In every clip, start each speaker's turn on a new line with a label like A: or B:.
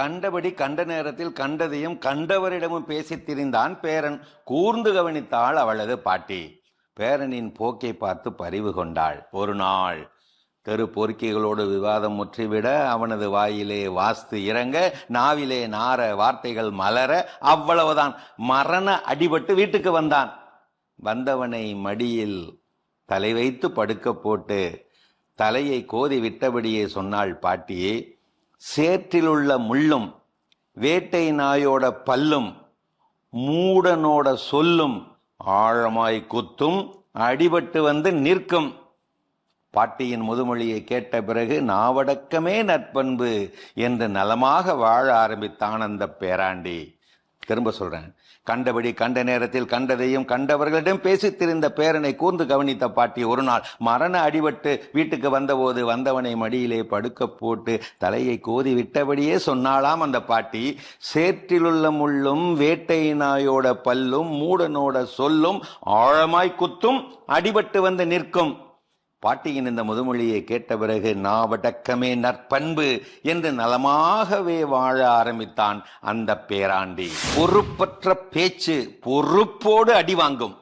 A: கண்டபடி கண்ட நேரத்தில் கண்டதையும் கண்டவரிடமும் பேசித் திரிந்தான் பேரன். கூர்ந்து கவனித்தாள் அவளது பாட்டி. பேரனின் போக்கை பார்த்து பரிவு கொண்டாள். ஒரு நாள் தெரு பொறுக்கிகளோடு விவாதம் முற்றிவிட அவனது வாயிலே வாஸ்து இறங்க நாவிலே நார வார்த்தைகள் மலர அவ்வளவுதான். மரண அடிபட்டு வீட்டுக்கு வந்தான். வந்தவனை மடியில் தலை வைத்து படுக்க போட்டு தலையை கோதி விட்டபடியே சொன்னாள் பாட்டி சேற்றிலுள்ள முள்ளும் வேட்டை நாயோட பல்லும் மூடனோட சொல்லும் ஆழமாய் குத்தும் அடிபட்டு வந்து நிற்கும். பாட்டியின் முதுமொழியை கேட்ட பிறகு நாவடக்கமே நற்பண்பு என்று நலமாக வாழ ஆரம்பித்தான் அந்த பேராண்டி. திரும்ப சொல்றேன். கண்டபடி கண்ட நேரத்தில் கண்டதையும் கண்டவர்களிடம் பேசித்திருந்த பேரனை கூர்ந்து கவனித்த பாட்டி ஒரு நாள் மரண அடிபட்டு வீட்டுக்கு வந்தபோது வந்தவனை மடியிலே படுக்க போட்டு தலையை கோதி விட்டபடியே சொன்னாளாம் அந்த பாட்டி. சேற்றிலுள்ள முள்ளும் வேட்டை நாயோட பல்லும் மூடனோட சொல்லும் ஆழமாய் குத்தும் அடிபட்டு வந்து நிற்கும். பாட்டியின் இந்த முதுமொழியை கேட்ட பிறகு நாவடக்கமே நற்பண்பு என்று நலமாகவே வாழ ஆரம்பித்தான் அந்த பேராண்டி. பொறுப்பற்ற பேச்சு பொறுப்போடு அடி வாங்கும்.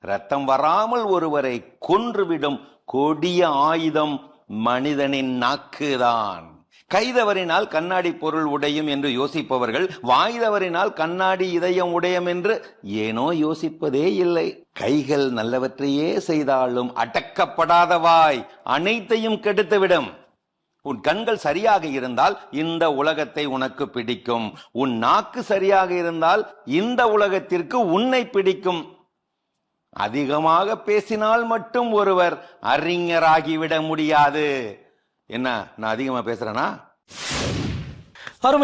A: ரத்தம் வராமல் ஒருவரை கொன்றுவிடும் கொடிய ஆயுதம் மனிதனின் நாக்குதான். கைதவறினால் கண்ணாடி பொருள் உடையும் என்று யோசிப்பவர்கள் வாய்தவறினால் கண்ணாடி இதயம் உடையம் என்று ஏனோ யோசிப்பதே இல்லை. கைகள் நல்லவற்றையே செய்தாலும் அடக்கப்படாதவாய் அனைத்தையும் கெடுத்துவிடும். உன் கண்கள் சரியாக இருந்தால் இந்த உலகத்தை உனக்கு பிடிக்கும். உன் நாக்கு சரியாக இருந்தால் இந்த உலகத்திற்கு உன்னை பிடிக்கும். அதிகமாக பேசினால் மட்டும் ஒருவர் அறிஞராகிவிட முடியாது. என்ன நான் அதிகமா பேசுறேனா?
B: அருமை